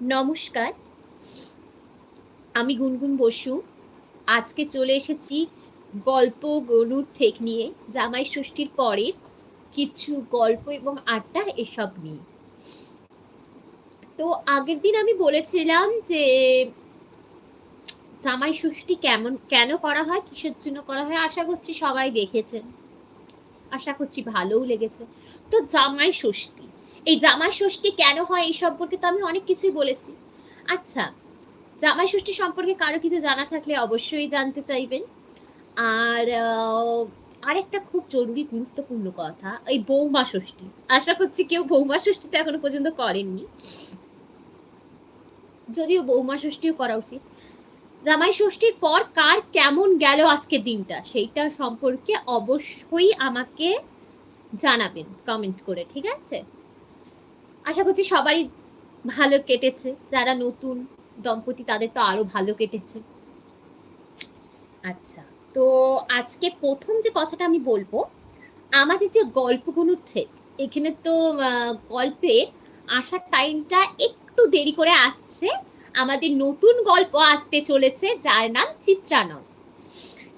নমস্কার। আমি গুনগুন বসু। আজকে চলে এসেছি গল্প গরুর ঠেক নিয়ে জামাই ষষ্ঠীর পরের কিছু গল্প এবং আড্ডা এসব নিয়ে। তো আগের দিন আমি বলেছিলাম যে, জামাই ষষ্ঠী কেমন, কেন করা হয়, কিসের জন্য করা হয়, আশা করছি সবাই দেখেছেন। আশা করছি ভালোও লেগেছে। তো জামাই ষষ্ঠী, এই জামাই ষষ্ঠী কেন হয় এই সম্পর্কে তো আমি অনেক কিছুই বলেছি। আচ্ছা জামাই ষষ্ঠী সম্পর্কে কারও কিছু জানা থাকলে অবশ্যই জানতে চাইবেন। আর আরেকটা খুব জরুরি, গুরুত্বপূর্ণ কথা, এই বৌমা ষষ্ঠী। আশা করছি কেউ বৌমা ষষ্ঠীতে এখনও পর্যন্ত করেননি। যদিও বৌমা ষষ্ঠীও করা উচিত। জামাই ষষ্ঠীর পর কার কেমন গেল আজকের দিনটা? সেইটা সম্পর্কে অবশ্যই আমাকে জানাবেন কমেন্ট করে, ঠিক আছে? আশা করছি সবারই ভালো কেটেছে। যারা নতুন, দম্পতি, তাদের তো আরও ভালো কেটেছে। আচ্ছা তো আজকে প্রথম যে কথাটা আমি বলব, আমাদের যে গল্পগুলো ঠিক এখানে তো গল্পে আসার টাইমটা একটু দেরি করে আসছে। আমাদের নতুন গল্প আসতে চলেছে, যার নাম চিত্রানন।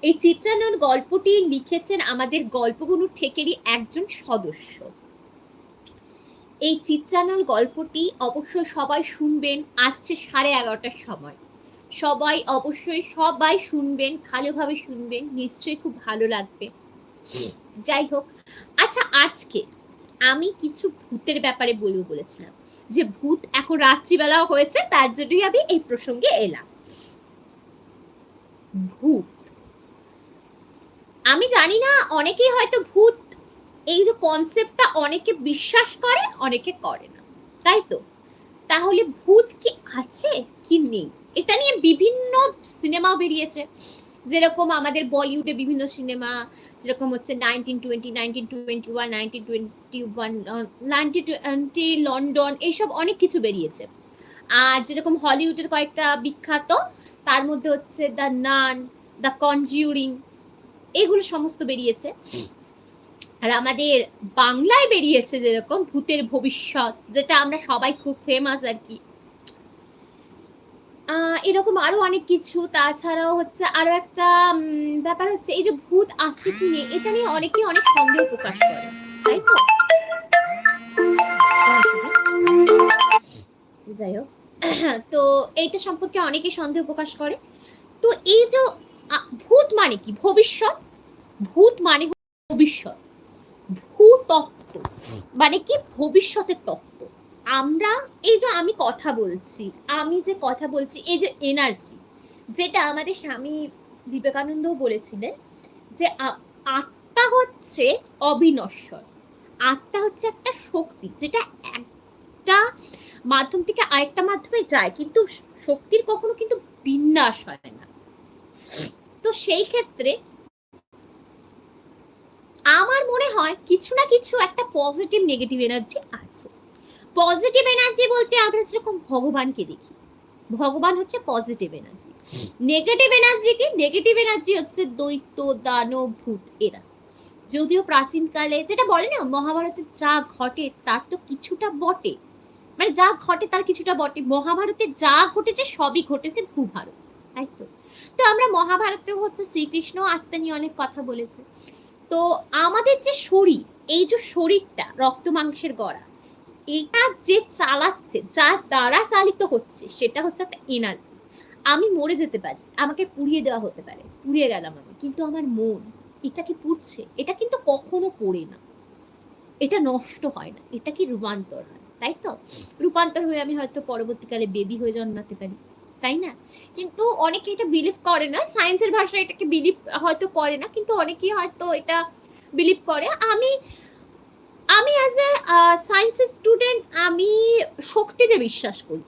এই চিত্রানন গল্পটি লিখেছেন আমাদের গল্পগুলো ঠেকেরই একজন সদস্য। এই চিত্রানল গল্পটি অবশ্যই সবাই শুনবেন, আসছে সাড়ে এগারোটার সময়। সবাই অবশ্যই সবাই শুনবেন, ভালোভাবে শুনবেন, নিশ্চয়ই খুব ভালো লাগবে। যাই হোক আচ্ছা আজকে আমি কিছু ভূতের ব্যাপারে বলব বলেছিলাম। যে ভূত এখন রাত্রিবেলাও হয়েছে, তার জন্যই আমি এই প্রসঙ্গে এলাম। ভূত। আমি জানি না, অনেকেই হয়তো ভূত, এই যে কনসেপ্টটা অনেকে বিশ্বাস করে, অনেকে করে না। তাই তো? তাহলে ভূত কি আছে কি নেই? এটা নিয়ে বিভিন্ন সিনেমা বেরিয়েছে। যেরকম আমাদের বলিউডে বিভিন্ন সিনেমা, যেরকম হচ্ছে nineteen twenty nineteen one nineteen twenty one nineteen twenty London এইসব অনেক কিছু বেরিয়েছে। আর যেরকম হলিউডের কয়েকটা বিখ্যাত, তার মধ্যে হচ্ছে দ্য নান দ্য কনজিউরিং এগুলো সমস্ত বেরিয়েছে। আর আমাদের বাংলায় বেরিয়েছে যেরকম ভূতের ভবিষ্যৎ, যেটা আমরা সবাই খুব ফেমাস আর কি। এরকম আরও অনেক কিছু। তাছাড়াও হচ্ছে আরও একটা ব্যাপার হচ্ছে এই যে ভূত আছে কি নেই, এটা নিয়ে অনেকেই অনেক সন্দেহ প্রকাশ করে, তাই তো? যাই হোক। তো এইটা সম্পর্কে অনেকেই সন্দেহ প্রকাশ করে। তো এই যে ভূত মানে কি? ভবিষ্যৎ? ভূত মানে ভবিষ্যৎ। ভূতত্ত্ব। মানে কি? ভবিষ্যতের তত্ত্ব। আমরা, এই যে আমি কথা বলছি, আমি যে কথা বলছি, এই যে এনার্জি যেটা আমাদের স্বামী বিবেকানন্দও বলেছিলেন যে আত্মা হচ্ছে অবিনশ্বর। আত্মা হচ্ছে একটা শক্তি, যেটা একটা মাধ্যম থেকে আরেকটা মাধ্যমে যায়, কিন্তু শক্তির কখনো কিন্তু বিন্যাস হয় না। তো সেই ক্ষেত্রে আমার মনে হয় কিছু না কিছু একটা পজিটিভ নেগেটিভ এনার্জি আছে। পজিটিভ এনার্জি বলতে আমরা যেরকম ভগবানকে দেখি, ভগবান হচ্ছে পজিটিভ এনার্জি নেগেটিভ এনার্জি কি? নেগেটিভ এনার্জি হচ্ছে দৈত্য, দানব, ভূত, এরা। যদিও প্রাচীনকালে যেটা বলে না, মহাভারতে যা ঘটে তার তো কিছুটা বটে। মানে যা ঘটে তার কিছুটা বটে। মহাভারতে যা ঘটেছে সবই ঘটেছে ভূভারত, তাই তো? তো আমরা মহাভারতেও হচ্ছে শ্রীকৃষ্ণ আত্মা নিয়ে অনেক কথা বলেছে। তো আমাদের যে শরীর, এই যে শরীরটা, রক্ত মাংসের গড়া এটা যে চালাচ্ছে, যার দ্বারা চালিত হচ্ছে, সেটা হচ্ছে একটা এনার্জি আমি মরে যেতে পারি, আমাকে পুড়িয়ে দেওয়া হতে পারে, পুড়িয়ে গেলাম আমি কিন্তু আমার মন এটা কি পুড়ছে? এটা কিন্তু কখনো পড়ে না। এটা নষ্ট হয় না, এটা কি রূপান্তর হয়, তাই তো? রূপান্তর হয়ে আমি হয়তো পরবর্তীকালে বেবি হয়ে জন্মাতে পারি, তাই না? কিন্তু অনেকে এটা বিলিভ করে না সায়েন্সের ভাষায় এটাকে বিলিভ হয়তো করে না, কিন্তু অনেকেই হয়তো এটা বিলিভ করে। আমি আমি অ্যাজ এ সায়েন্সের স্টুডেন্ট আমি শক্তিতে বিশ্বাস করি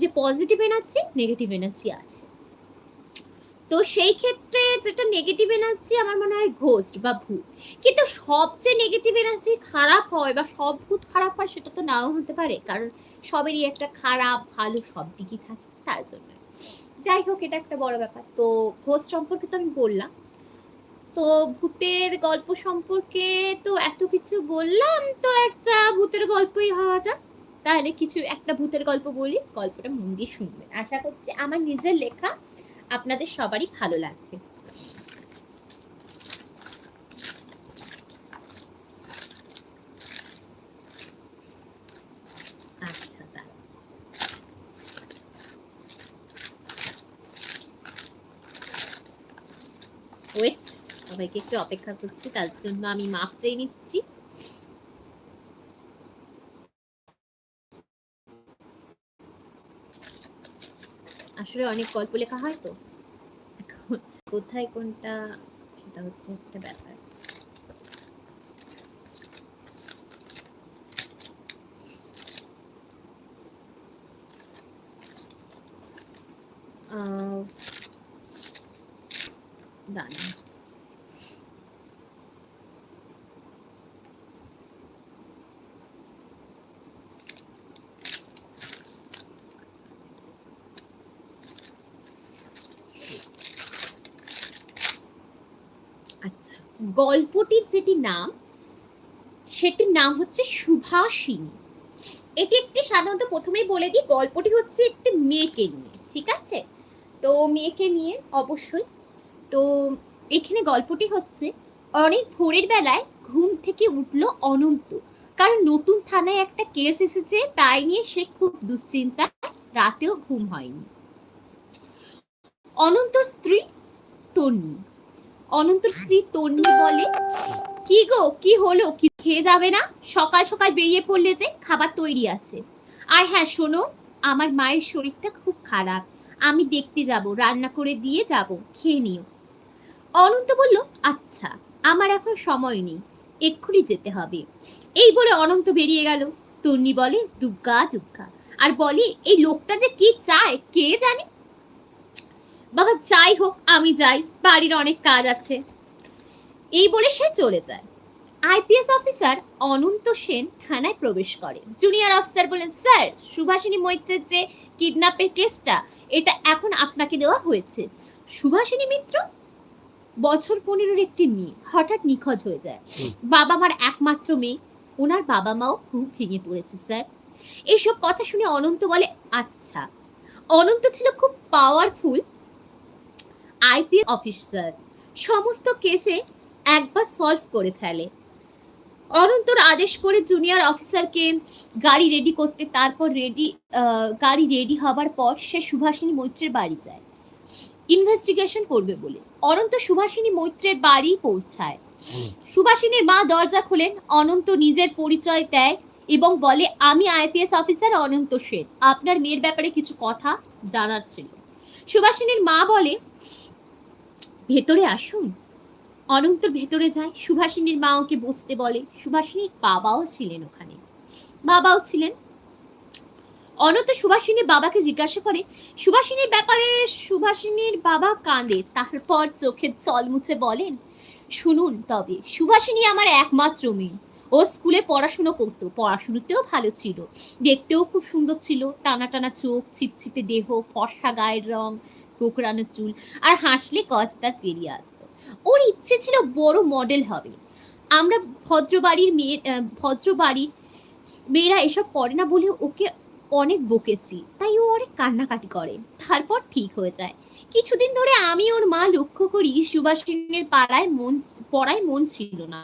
যে পজিটিভ এনার্জি নেগেটিভ এনার্জি আছে। তো সেই ক্ষেত্রে যেটা নেগেটিভ এনার্জি আমার মনে হয় ঘোস্ট বা ভূত। কিন্তু সবচেয়ে নেগেটিভ এনার্জি খারাপ হয় বা সব ভূত খারাপ হয় সেটা তো নাও হতে পারে, কারণ সবেরই একটা খারাপ, ভালো সব দিকই থাকে, তার জন্য যাই হোক, এটা একটা বড় ব্যাপার। তো ঘোষ সম্পর্কে তো আমি বললাম। তো ভূতের গল্প সম্পর্কে তো এত কিছু বললাম, তো একটা ভূতের গল্পই হওয়া যাক। তাহলে কিছু একটা ভূতের গল্প বলি, গল্পটা মন দিয়ে শুনবেন। আশা করছি আমার নিজের লেখা আপনাদের সবারই ভালো লাগবে। আচ্ছা। ওয়েট সবাইকে একটু অপেক্ষা করছি তার জন্য আমি মাপ চেয়ে নিচ্ছি। আসলে অনেক গল্প লেখা হয় তো। কোথায় কোনটা সেটা হচ্ছে একটা ব্যাপার। আহ, দাঁড়ান আচ্ছা গল্পটির যেটি নাম, সেটির নাম হচ্ছে সুভাষিনী। এটি একটি সাধারণত প্রথমেই বলে দিই, গল্পটি হচ্ছে একটি মেয়েকে নিয়ে, ঠিক আছে? তো মেয়েকে নিয়ে অবশ্যই। তো এখানে গল্পটি হচ্ছে, অনেক ভোরের বেলায় ঘুম থেকে উঠল অনন্ত। কারণ নতুন থানায় একটা কেস এসেছে, তাই নিয়ে সে খুব দুশ্চিন্তা রাতেও ঘুম হয়নি। অনন্তর স্ত্রী তন্নি অনন্তর স্ত্রী তন্নি বলে, কি গো, কি হলো? কি খেয়ে যাবে না? সকাল সকাল বেরিয়ে পড়লে যে খাবার তৈরি আছে। আর হ্যাঁ শোনো, আমার মায়ের শরীরটা খুব খারাপ। আমি দেখতে যাব, রান্না করে দিয়ে যাব, খেয়ে নিও। অনন্ত বলল আচ্ছা আমার এখন সময় নেই, এক্ষুনি যেতে হবে। এই বলে অনন্ত বেরিয়ে গেল। তন্নি বলে, দুগ্গা দুগ্গা। আর বলে, এই লোকটা যে কি চায়, কে জানে? বাবা যাই হোক আমি যাই। বাড়ির অনেক কাজ আছে। এই বলে সে চলে যায়। আইপিএস অফিসার অনন্ত সেন থানায় প্রবেশ করে। জুনিয়র অফিসার বলেন স্যার সুভাষিনী মৈত্রের যে কিডন্যাপের কেসটা এটা এখন আপনাকে দেওয়া হয়েছে। সুভাষিনী মিত্র বছর পনেরোর একটি মেয়ে হঠাৎ নিখোঁজ হয়ে যায়। বাবা মার একমাত্র মেয়ে ওনার বাবা মাও খুব ভেঙে পড়েছে স্যার। এইসব কথা শুনে অনন্ত বলে আচ্ছা। অনন্ত ছিল খুব পাওয়ারফুল আইপিএস অফিসার। সমস্ত কেসে একবার সলভ করে ফেলে। অনন্তর আদেশ করে জুনিয়র অফিসারকে গাড়ি রেডি করতে, তারপর রেডি গাড়ি রেডি হবার পর সে সুভাষিনী মৈত্রের বাড়ি যায়। ইনভেস্টিগেশন করবে বলে। অনন্ত সুভাষিনী মৈত্রের বাড়ি পৌঁছায়। সুভাষিনীর মা দরজা খোলেন, অনন্ত নিজের পরিচয় দেয় এবং বলে, আমি আইপিএস অফিসার অনন্ত সেন। আপনার মেয়ের ব্যাপারে কিছু কথা জানার ছিল। সুভাষিনীর মা বলে ভেতরে আসুন। অনন্ত ভেতরে যায়। সুভাষিনীর মা ওকে বসতে বলে। সুভাষিনীর বাবাও ছিলেন ওখানে। বাবাও ছিলেন। অনন্ত সুভাষিনীর বাবাকে জিজ্ঞাসা করে, সুভাষিনীর ব্যাপারে সুভাষিনীর বাবা কাঁদে। তারপর চোখের জল মুছে বলেন, শুনুন তবে, সুভাষিনী আমার একমাত্র মেয়ে। ও স্কুলে পড়াশুনো করতো। পড়াশুনোতেও ভালো ছিল। দেখতেও খুব সুন্দর ছিল। টানা টানা চোখ, ছিপছিপে দেহ, ফর্সা গায়ের রং কোকড়ানো চুল আর হাসলে কচ দাঁত বেরিয়ে আসতো। ওর ইচ্ছে ছিল বড় মডেল হবে। আমরা ভদ্রবাড়ির মেয়ে ভদ্রবাড়ির মেয়েরা এসব করে না বলে ওকে অনেক বকেছি, তাই ও অনেক কান্নাকাটি করে। তারপর ঠিক হয়ে যায়। কিছুদিন ধরে আমি ওর মা লক্ষ্য করি সুভাষিনীর পাড়ায় মন, পড়ায় মন ছিল না।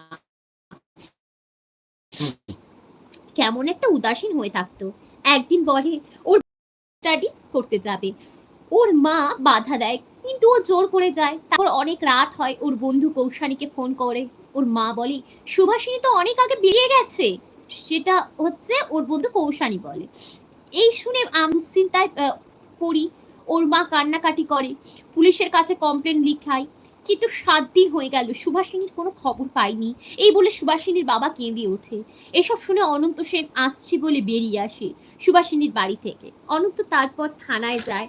কেমন একটা উদাসীন হয়ে থাকতো। একদিন বলে, ওর স্টাডি করতে যাবে। ওর মা বাধা দেয়, কিন্তু ও জোর করে যায়। তারপর অনেক রাত হয়, ওর বন্ধু কৌশানীকে ফোন করে। ওর মা বলে, সুভাষিনী তো অনেক আগে বেরিয়ে গেছে। সেটা হচ্ছে ওর বন্ধু কৌশানী বলে। এই শুনে চিন্তায় পড়ি। ওর মা কান্নাকাটি করে। পুলিশের কাছে কমপ্লেন লিখায়। কিন্তু সাত দিন হয়ে গেল, সুভাষিনীর কোনো খবর পাইনি। এই বলে সুভাষিনীর বাবা কেঁদে ওঠে। এসব শুনে অনন্ত সেন, আসছি বলে বেরিয়ে আসে সুভাষিনীর বাড়ি থেকে। অনন্ত তারপর থানায় যায়।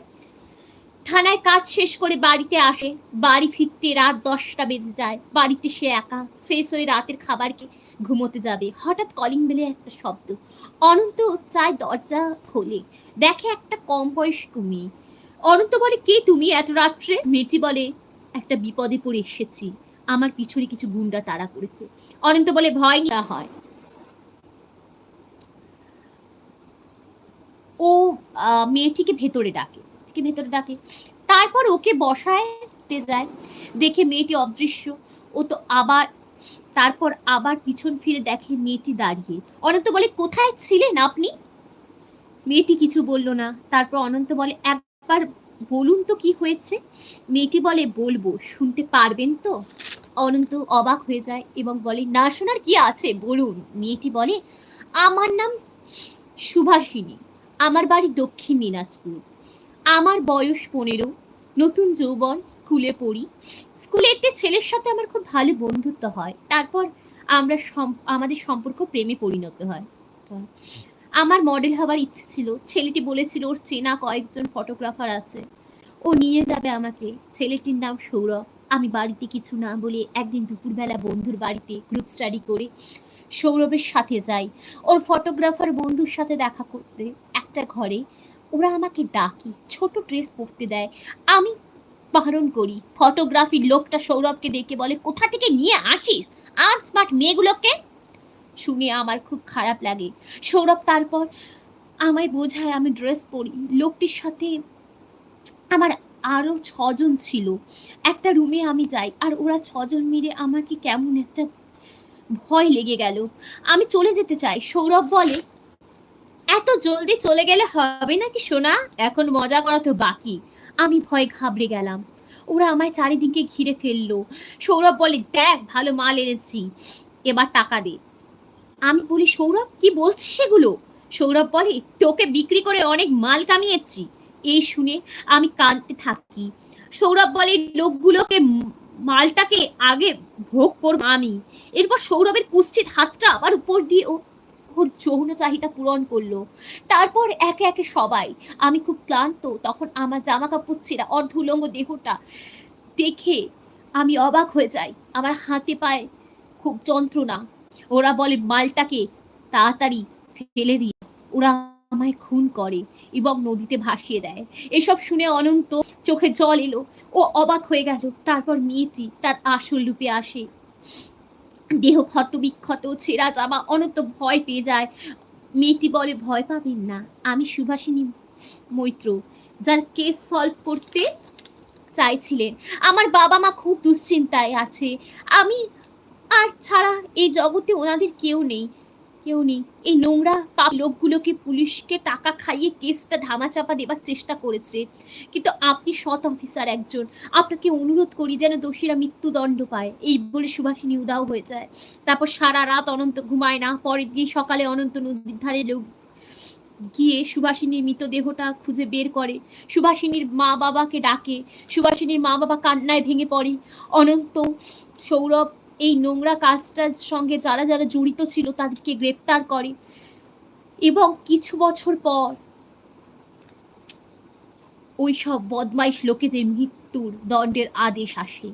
থানায় কাজ শেষ করে বাড়িতে আসে। বাড়ি ফিরতে রাত দশটা বেজে যায়। বাড়িতে সে একা। ফ্রেশ হয়ে রাতের খাবারকে ঘুমোতে যাবে। হঠাৎ কলিং বেলে একটা শব্দ। অনন্ত চায় দরজা খোলে। দেখে একটা কম বয়স্ক মেয়ে। অনন্ত বলে, কে তুমি এত রাত্রে? মেয়েটি বলে, একটা বিপদে পড়ে এসেছি। আমার পিছনে কিছু গুন্ডা তাড়া করেছে। অনন্ত বলে, ভয় না হয়। ও মেয়েটিকে ভেতরে ডাকে। মেয়েটিকে ভেতরে ডাকে। তারপর ওকে বসায়তে যায়। দেখে মেয়েটি অদৃশ্য। ও তো আবার, তারপর আবার পিছন ফিরে দেখে মেয়েটি দাঁড়িয়ে। অনন্ত বলে, কোথায় ছিলেন আপনি? মেয়েটি কিছু বলল না। তারপর অনন্ত বলে, একবার বলুন তো কি হয়েছে? মেয়েটি বলে, বলব, শুনতে পারবেন তো? অনন্ত অবাক হয়ে যায় এবং বলে, না শোনার কি আছে? বলুন। মেয়েটি বলে, আমার নাম সুভাষিনী। আমার বাড়ি দক্ষিণ দিনাজপুর। আমার বয়স পনেরো, নতুন যৌবন, স্কুলে পড়ি। স্কুলে একটি ছেলের সাথে আমার খুব ভালো বন্ধুত্ব হয়। তারপর আমরা আমাদের সম্পর্ক প্রেমে পরিণত হয়। আমার মডেল হওয়ার ইচ্ছে ছিল। ছেলেটি বলেছিল, ওর চেনা কয়েকজন ফটোগ্রাফার আছে। ও নিয়ে যাবে আমাকে। ছেলেটির নাম সৌরভ। আমি বাড়িতে কিছু না বলে একদিন দুপুরবেলা বন্ধুর বাড়িতে গ্রুপ স্টাডি করে সৌরভের সাথে যাই। ওর ফটোগ্রাফার বন্ধুর সাথে দেখা করতে একটা ঘরে ওরা আমাকে ডাকি, ছোট ড্রেস পরতে দেয়। আমি বারণ করি ফটোগ্রাফির লোকটা সৌরভকে ডেকে বলে, কোথা থেকে নিয়ে আসিস? আর্ট স্মার্ট মেয়েগুলোকে? শুনে আমার খুব খারাপ লাগে। সৌরভ তারপর আমায় বোঝায়, আমি ড্রেস পরি। লোকটির সাথে আমার আরও ছজন ছিল। একটা রুমে আমি যাই, আর ওরা ছজন মিলে আমাকে কেমন একটা ভয় লেগে গেল। আমি চলে যেতে চাই। সৌরভ বলে এত জলদি চলে গেলে হবে নাকি, সোনা? এখন মজা করা তো বাকি। আমি ভয় ঘাবড়ে গেলাম। ওরা আমায় চারিদিকে ঘিরে ফেলল। সৌরভ বলে, দেখ, ভালো মাল এনেছি। এবার টাকা দে। আমি বলি, সৌরভ, কি বলছিস সেগুলো সৌরভ বলে, তোকে বিক্রি করে অনেক মাল কামিয়েছি। এই শুনে আমি কাঁদতে থাকি। সৌরভ বলে, লোকগুলোকে মালটাকে আগে ভোগ করব আমি। এরপর সৌরভের কুষ্ঠিত হাতটা আমার উপর দিয়ে ওর যৌন চাহিদা পূরণ করল। তারপর একে একে সবাই, আমি খুব ক্লান্ত, তখন আমার জামা কাপড় ছেঁড়া অর্ধ উলঙ্গ দেহটা দেখে আমি অবাক হয়ে যাই। আমার হাতে পায়ে খুব যন্ত্রণা। ওরা বলে, মালটাকে তাড়াতাড়ি ফেলে দিয়ে ওরা আমায় খুন করে এবং নদীতে ভাসিয়ে দেয়। এসব শুনে অনন্ত চোখে জল এলো। ও অবাক হয়ে গেল। তারপর মেয়েটি তার আসল রূপে আসে। দেহ ক্ষত বিক্ষত, ছেঁড়া জামা, অনন্ত ভয় পেয়ে যায়। মেয়েটি বলে, ভয় পাবেন না, আমি সুভাষিনী মৈত্র, যার কেস সলভ করতে চাইছিলেন। আমার বাবা মা খুব দুশ্চিন্তায় আছে। আমি আর ছাড়া এই জগতে ওনাদের কেউ নেই। কেউ নেই। এই নোংরা পাপ লোকগুলোকে পুলিশকে টাকা খাইয়ে কেসটা ধামাচাপা দেবার চেষ্টা করেছে। কিন্তু আপনি সৎ অফিসার একজন। আপনাকে অনুরোধ করি যেন দোষীরা মৃত্যুদণ্ড পায়। এই বলে সুভাষিনী উদাও হয়ে যায়। তারপর সারা রাত অনন্ত ঘুমায় না। পরের দিন সকালে অনন্ত নদীর ধারে লোক গিয়ে সুভাষিনীর মৃতদেহটা খুঁজে বের করে। সুভাষিনীর মা বাবাকে ডাকে। সুভাষিনীর মা বাবা কান্নায় ভেঙে পড়ে। অনন্ত সৌরভ এই নোংরা কাজটার সঙ্গে যারা যারা জড়িত ছিল তাদেরকে গ্রেপ্তার করে। এবং কিছু বছর পর ওই সব বদমাইশ লোকেদের মৃত্যুর দণ্ডের আদেশ আসে।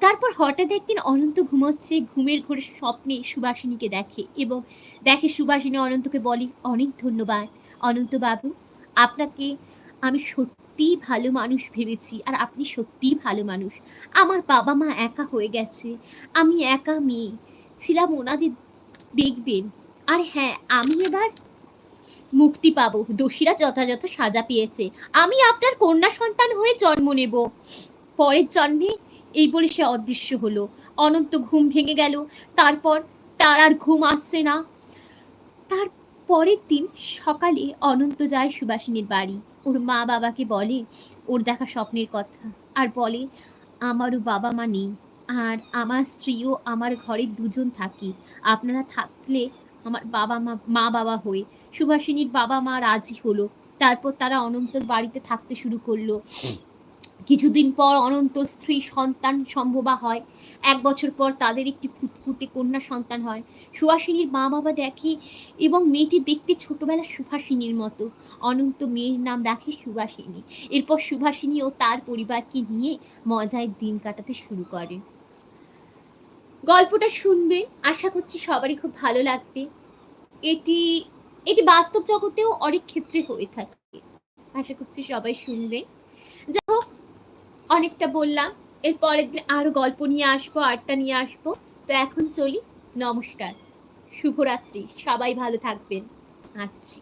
তারপর হঠাৎ একদিন অনন্ত ঘুমাচ্ছে, ঘুমের ঘোরে স্বপ্নে সুভাষিনীকে দেখে এবং দেখে সুভাষিনী অনন্তকে বলি, অনেক ধন্যবাদ। অনন্ত বাবু আপনাকে আমি সত্যিই ভালো মানুষ ভেবেছি, আর আপনি সত্যিই ভালো মানুষ। আমার বাবা মা একা হয়ে গেছে, আমি একা মেয়ে। ছিলাম ওনাদের দেখবেন। আর হ্যাঁ আমি এবার মুক্তি পাবো। দোষীরা যথাযথ সাজা পেয়েছে। আমি আপনার কন্যা সন্তান হয়ে জন্ম নেব। পরের জন্মে এই বলে সে অদৃশ্য হলো। অনন্ত ঘুম ভেঙে গেল। তারপর তার আর ঘুম আসছে না। তার পরের দিন সকালে অনন্ত যায় সুবাসিনীর বাড়ি। ওর মা বাবাকে বলে, ওর দেখা স্বপ্নের কথা। আর বলে, আমারও বাবা মা নেই, আর আমার স্ত্রীও আমার ঘরে দুজন থাকি। আপনারা থাকলে আমার বাবা মা মা বাবা হয়ে। সুভাষিনীর বাবা মা রাজি হলো। তারপর তারা অনন্তর বাড়িতে থাকতে শুরু করল। কিছুদিন পর অনন্ত স্ত্রী সন্তান সম্ভবা হয়। এক বছর পর তাদের একটি ফুটফুটে কন্যা সন্তান হয়। সুহাসিনীর মা বাবা দেখে এবং মেয়েটি দেখতে ছোটবেলা সুভাষিনীর মতো। অনন্ত মেয়ের নাম রাখে সুভাষিনী এরপর সুভাষিনী ও তার পরিবারকে নিয়ে মজায় দিন কাটাতে শুরু করে। গল্পটা শুনবেন আশা করছি সবারই খুব ভালো লাগবে। এটি এটি বাস্তব জগতেও অনেক ক্ষেত্রে হয়ে থাকে। আশা করছি সবাই শুনবেন যাই হোক অনেকটা বললাম। এর পরের দিন আরও গল্প নিয়ে আসব, আড্ডা নিয়ে আসব। তো এখন চলি, নমস্কার। শুভরাত্রি, সবাই ভালো থাকবেন। আসছি।